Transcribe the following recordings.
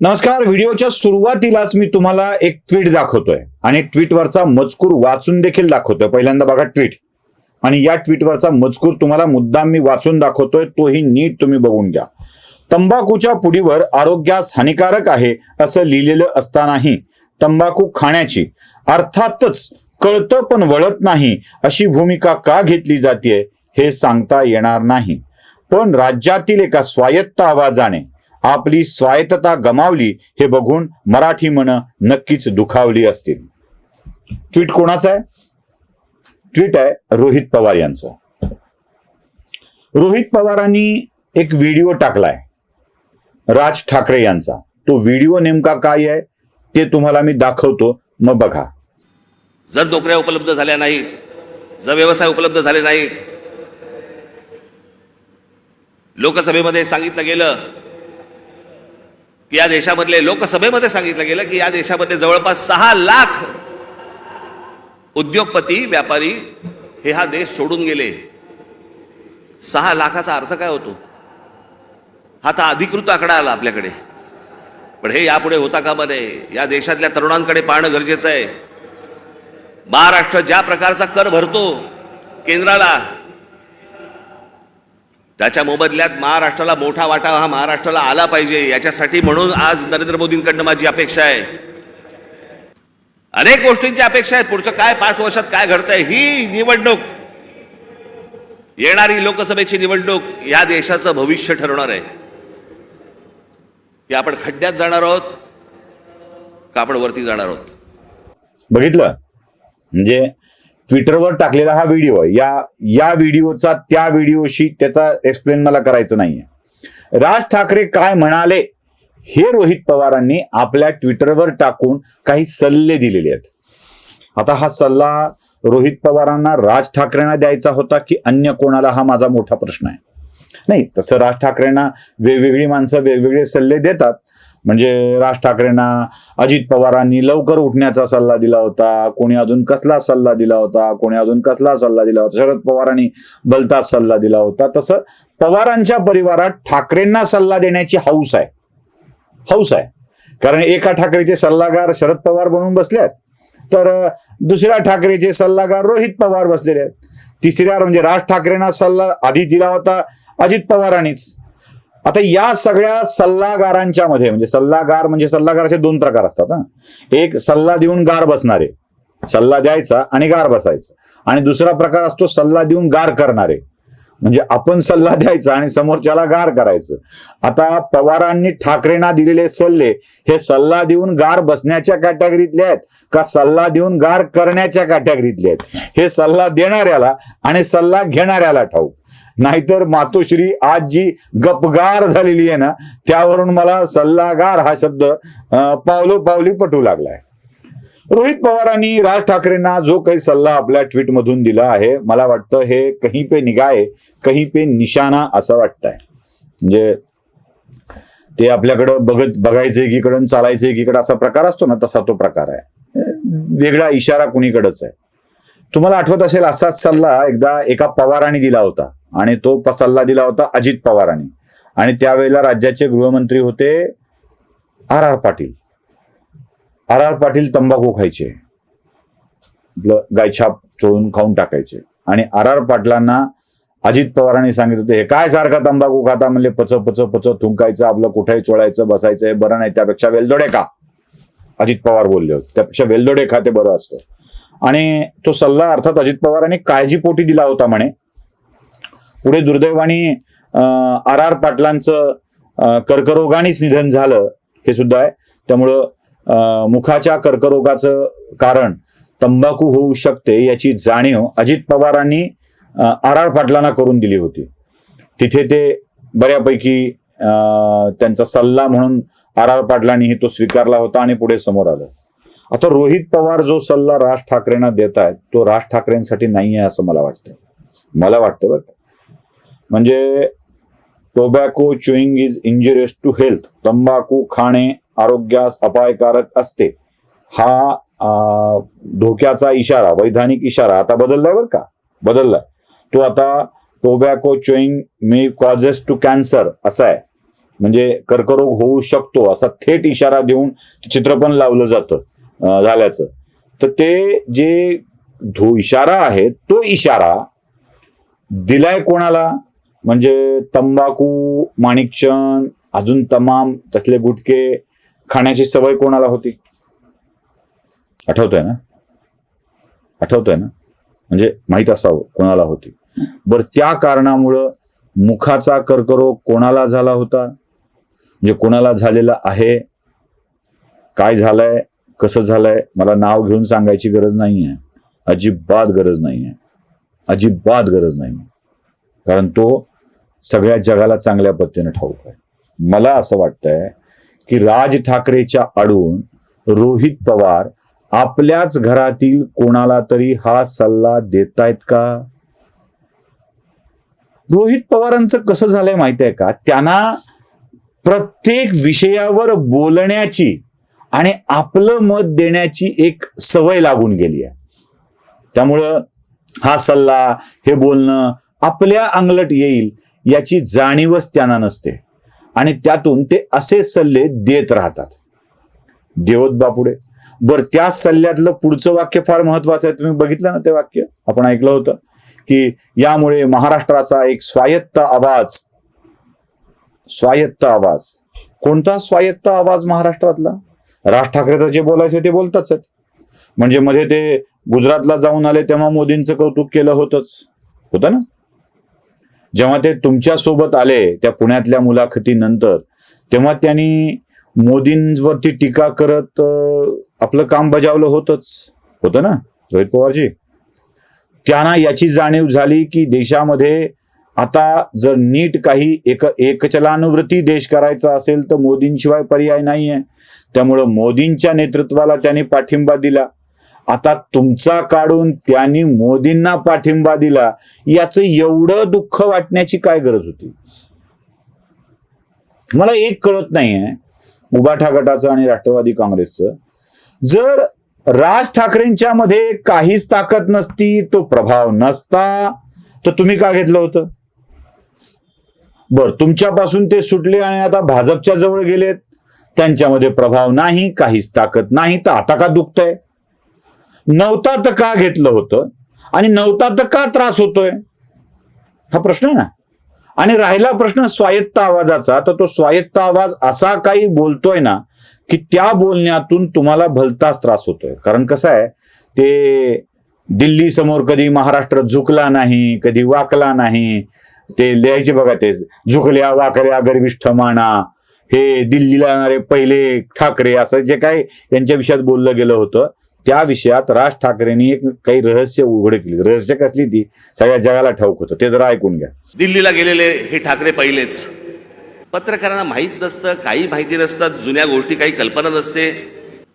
नमस्कार व्हिडिओच्या सुरुवातीलाच मी तुम्हाला एक ट्विट दाखवतोय. आणि ट्विटवरचा मजकूर वाचून देखील दाखवतोय. पहिल्यांदा बघा ट्विट आणि या ट्विटवरचा मजकूर तुम्हाला मुद्दाम मी वाचून दाखवतोय. तोही नीट तुम्ही बघून घ्या. तंबाखूच्या पुडीवर आरोग्यास हानिकारक आहे असं लिहिलेलं असतानाही तंबाखू खाण्याची अर्थातच कळतं पण वळत नाही अशी भूमिका का घेतली जाते हे सांगता येणार नाही. पण राज्यातील एका स्वायत्त आवाजाने आपली स्वायत्तता गमावली हे बघून मराठी मन नक्कीच दुखावली असतील. ट्विट कोणाचं आहे? ट्विट आहे रोहित पवार यांचं. रोहित पवारांनी एक व्हिडिओ टाकलाय. राज ठाकरे यांचा. तो व्हिडिओ नेमका काय आहे? ते तुम्हाला मी दाखवतो. मग बघा. जर नोकऱ्या उपलब्ध झाल्या नाहीत जर व्यवसाय उपलब्ध झाले नाहीत लोकसभेमध्ये सांगितलं गेलं या देशामधले लोकसभेमध्ये सांगितलं गेलं की या देशामध्ये जवळपास सहा लाख उद्योगपती व्यापारी हे हा देश सोडून गेले. सहा लाखाचा अर्थ काय होतो? हा आता अधिकृत आकडा आला आपल्याकडे. पण हे यापुढे होता कामा नये. या देशातल्या तरुणांकडे पाहणं गरजेचं आहे. महाराष्ट्र ज्या प्रकारचा कर भरतो केंद्राला त्याच्या मोबदल्यात महाराष्ट्राला मोठा वाटा हा महाराष्ट्राला आला पाहिजे. याच्यासाठी म्हणून आज नरेंद्र मोदींकडनं माझी अपेक्षा आहे. अनेक गोष्टींची अपेक्षा आहेत. पुढचं काय पाच वर्षात काय घडतंय ही निवडणूक येणारी लोकसभेची निवडणूक या देशाचं भविष्य ठरवणार आहे. की आपण खड्ड्यात जाणार आहोत का आपण वरती जाणार आहोत? बघितलं? म्हणजे ट्विटरवर टाकलेला हा व्हिडिओ आहे. या या व्हिडिओचा त्या व्हिडिओशी त्याचा एक्सप्लेन मला करायचं नाहीये. राज ठाकरे काय म्हणाले? हे रोहित पवारांनी आपल्या ट्विटरवर टाकून काही सल्ले दिलेले आहेत. आता हा सल्ला रोहित पवारांना राज ठाकरेंना द्यायचा होता की अन्य कोणाला हा माझा मोठा प्रश्न आहे? नाही तसं राज ठाकरेंना वेगवेगळी माणसं वेगवेगळे सल्ले देतात म्हणजे राज ठाकरेंना अजित पवारांनी लवकर उठण्याचा सल्ला दिला होता. कोणी अजून कसला सल्ला दिला होता? कोणी अजून कसला सल्ला दिला होता? शरद पवारांनी बलताच सल्ला दिला होता. तसं पवारांच्या परिवारात ठाकरेंना सल्ला देण्याची हौस आहे. हौस आहे. कारण एका ठाकरेचे सल्लागार शरद पवार बनून बसले आहेत. तर दुसऱ्या ठाकरेचे सल्लागार रोहित पवार बसलेले आहेत. तिसऱ्या म्हणजे राज ठाकरेंना सल्ला आधी दिला होता अजित पवारांनीच. आता या सगळ्या सल्लागारांच्या मध्ये म्हणजे सल्लागार म्हणजे सल्लागाराचे दोन प्रकार असतात ना एक सल्ला देऊन गार बसणारे. सल्ला द्यायचा आणि गार बसायचा. आणि दुसरा प्रकार असतो सल्ला देऊन गार करणारे. म्हणजे आपण सल्ला द्यायचा आणि समोरच्याला गार करायचं. आता पवारांनी ठाकरेंना दिलेले सल्ले हे सल्ला देऊन गार बसण्याच्या कॅटेगरीतले आहेत का सल्ला देऊन गार करण्याच्या कॅटेगरीतले आहेत? हे सल्ला देणाऱ्याला आणि सल्ला घेणाऱ्याला ठाऊक. नाहीतर मातोश्री आज जी गपगार झालेली आहे ना त्यावरून मला सल्लागार हा शब्द पावलो पावली पटू लागलाय. रोहित पवारांनी राज ठाकरेंना जो काही सल्ला आपल्या ट्विटमधून दिला आहे मला वाटतं हे कहीं पे निगाय कहीं पे निशाणा असं वाटतंय. म्हणजे ते आपल्याकडं बघत बघायचं एकीकडून चालायचं एकीकडं असा प्रकार असतो ना तसा तो प्रकार आहे. वेगळा इशारा कुणीकडच आहे. तुम्हाला आठवत असेल असाच सल्ला एकदा एका पवारांनी दिला होता आणि तो सल्ला दिला होता अजित पवारांनी. आणि त्यावेळेला राज्याचे गृहमंत्री होते R R Patil. R R Patil तंबाखू खायचे. गायछाप चोळून खाऊन टाकायचे. आणि आर आर पाटलांना अजित पवारांनी सांगितलं होतं हे काय सारखा तंबाखू खाता? म्हणले पच पच पच थुंकायचं आपलं कुठेही चोळायचं बसायचं हे बरं नाही त्यापेक्षा वेलदोडे का अजित पवार बोलले होते त्यापेक्षा वेलदोडे खाते बरं असतं. आणि तो सल्ला अर्थात अजित पवारांनी काळजीपोटी दिला होता म्हणे. पुढे दुर्दैवाने आर आर पाटलांचं कर्करोगानेच निधन झालं हे सुद्धा आहे. त्यामुळं अं, मुखाच्या कर्करोगाचं कारण तंबाखू होऊ शकते याची जाणीव अजित पवारांनी आर आर पाटलांना करून दिली होती. तिथे ते बऱ्यापैकी त्यांचा सल्ला म्हणून आर आर पाटलांनीही तो स्वीकारला होता आणि पुढे समोर आलं. आता रोहित पवार जो सल्ला राज ठाकरेंना देत आहेत तो राज ठाकरेंसाठी नाही आहे असं मला वाटतं मला वाटतं बरं का. म्हणजे tobacco chewing is injurious to health तंबाखू खाणे आरोग्यास अपायकारक असते. हा धोक्याचा इशारा वैधानिक इशारा आता बदललाय बरं का? बदललाय. तो आता tobacco chewing may causes to cancer असा आहे. म्हणजे कर्करोग होऊ शकतो असा थेट इशारा देऊन चित्रपण चित्र पण लावलं जातं. झाल्याचं. तर ते जे धो इशारा आहे तो इशारा दिलाय कोणाला? म्हणजे तंबाखू माणिकचंद अजून तमाम तसले गुटके खाण्याची सवय कोणाला होती? आठवत आहे ना? आठवत आहे ना? म्हणजे माहीत असावं कोणाला होती. बर त्या कारणामुळं मुखाचा कर्करोग कोणाला झाला होता? म्हणजे कोणाला झालेला आहे? काय झालंय? कसं झालंय? मला नाव घेऊन सांगायची गरज नाही आहे अजिबात गरज नाही आहे अजिबात गरज नाही कारण तो सगळ्या जगाला चांगल्या पद्धतीने ठाऊक आहे. मला असं वाटतंय की राज ठाकरेच्या आडून रोहित पवार आपल्याच घरातील कोणाला तरी हा सल्ला देतायत का? रोहित पवारांचं कसं झालंय माहिती आहे का? त्यांना प्रत्येक विषयावर बोलण्याची आणि आपलं मत देण्याची एक सवय लागून गेली आहे. त्यामुळं हा सल्ला हे बोलणं आपल्या अंगलट येईल याची जाणीवच त्यांना नसते. आणि त्यातून ते असे सल्ले देत राहतात. देवत बापुडे. बर त्या सल्ल्यातलं पुढचं वाक्य फार महत्वाचं आहे. तुम्ही बघितलं ना ते वाक्य? आपण ऐकलं होतं की यामुळे महाराष्ट्राचा एक स्वायत्त आवाज स्वायत्त आवाज. कोणता स्वायत्त आवाज महाराष्ट्रातला? राज ठाकरे तर जे बोलायचे ते बोलताच आहेत. म्हणजे मध्ये ते गुजरातला जाऊन आले तेव्हा मोदींचं कौतुक केलं होतंच. होतं ना? जेव्हा ते तुमच्यासोबत आले त्या पुण्यातल्या मुलाखतीनंतर तेव्हा त्यांनी मोदींवरती टीका करत आपलं काम बजावलं होतच. होतं ना? रोहित पवारजी? त्यांना याची जाणीव झाली की देशामध्ये आता जर नीट काही एक एकचलानुवृत्ती देश करायचा असेल तर मोदींशिवाय पर्याय नाही आहे त्यामुळं मोदींच्या नेतृत्वाला त्यांनी पाठिंबा दिला. आता तुमचा काढून त्यांनी मोदींना पाठिंबा दिला याचं एवढं दुःख वाटण्याची काय गरज होती? मला एक कळत नाहीये उबाठा गटाचं आणि राष्ट्रवादी काँग्रेसचं. जर राज ठाकरेंच्या मध्ये काहीच ताकद नसती तो प्रभाव नसता तर तुम्ही का घेतलं होतं? बर तुमच्यापासून ते सुटले आणि आता भाजपच्या जवळ गेलेत. त्यांच्यामध्ये प्रभाव नाही काहीच ताकद नाही. तर आता का दुखतंय? नव्हता तर का घेतलं होतं? आणि नवता तर का त्रास होतोय? हा प्रश्न आहे ना? आणि राहिला प्रश्न स्वायत्त आवाजाचा तर तो स्वायत्त आवाज असा काही बोलतोय ना की त्या बोलण्यातून तुम्हाला भलताच त्रास होतोय. कारण कसं आहे ते दिल्ली समोर कधी महाराष्ट्र झुकला नाही कधी वाकला नाही ते लिहायचे बघा ते झुकल्या वाकल्या गर्विष्ठ माना हे दिल्लीला येणारे पहिले ठाकरे असं जे काही यांच्या विषयात बोललं गेलं होतं त्या विषयात राज ठाकरेंनी एक काही रहस्य उघड केली. रहस्य कसली ती? सगळ्या जगाला ठाऊक होतं. ते जरा ऐकून घ्या. दिल्लीला गेलेले हे ठाकरे पहिलेच. पत्रकारांना माहीत नसतं काही माहिती नसतात जुन्या गोष्टी काही कल्पना नसते.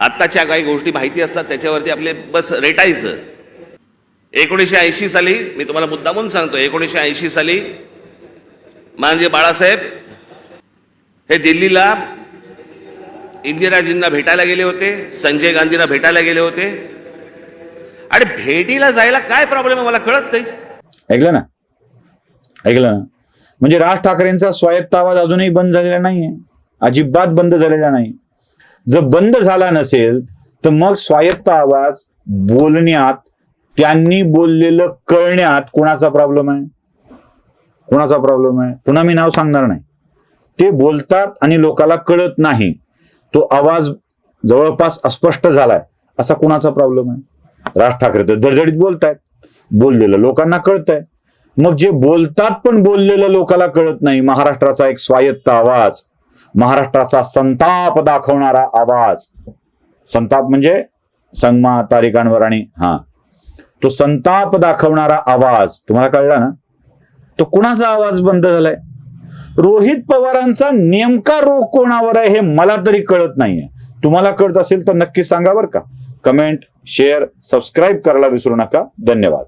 आत्ताच्या काही गोष्टी माहिती असतात त्याच्यावरती आपले बस रेटायचं. एकोणीसशे ऐंशी साली मी तुम्हाला मुद्दामून सांगतो एकोणीसशे ऐंशी साली माननीय बाळासाहेब हे दिल्लीला इंदिराजींना भेटायला गेले होते संजय गांधींना भेटायला गेले होते. आणि भेटीला जायला काय प्रॉब्लेम आहे मला कळत नाही. ऐकलं ना? ऐकलं ना? म्हणजे राज ठाकरेंचा स्वायत्त आवाज अजूनही बंद झालेला नाहीये. अजिबात बंद झालेला नाही. जर बंद झाला नसेल तर मग स्वायत्त आवाज बोलण्यात त्यांनी बोललेलं कळण्यात कोणाचा प्रॉब्लेम आहे? कोणाचा प्रॉब्लेम आहे? पुन्हा मी नाव सांगणार नाही. ते बोलतात आणि लोकाला कळत नाही. तो आवाज जवळपास अस्पष्ट झालाय. असा कुणाचा प्रॉब्लेम आहे? राज ठाकरे तर दरदडीत बोलतायत. बोललेलं लोकांना कळतंय. मग जे बोलतात पण बोललेलं लोकाला कळत नाही महाराष्ट्राचा एक स्वायत्त आवाज महाराष्ट्राचा संताप दाखवणारा आवाज. संताप म्हणजे संगमा तारिकांवर आणि हा. तो संताप दाखवणारा आवाज तुम्हाला कळला ना? तो कुणाचा आवाज बंद झालाय? रोहित पवारांचा नेमका रोग कोणावर आहे हे मला तरी कळत नाहीये. तुम्हाला कळत असेल तर नक्की सांगा बरं का. कमेंट शेअर सबस्क्राईब करायला विसरू नका. धन्यवाद.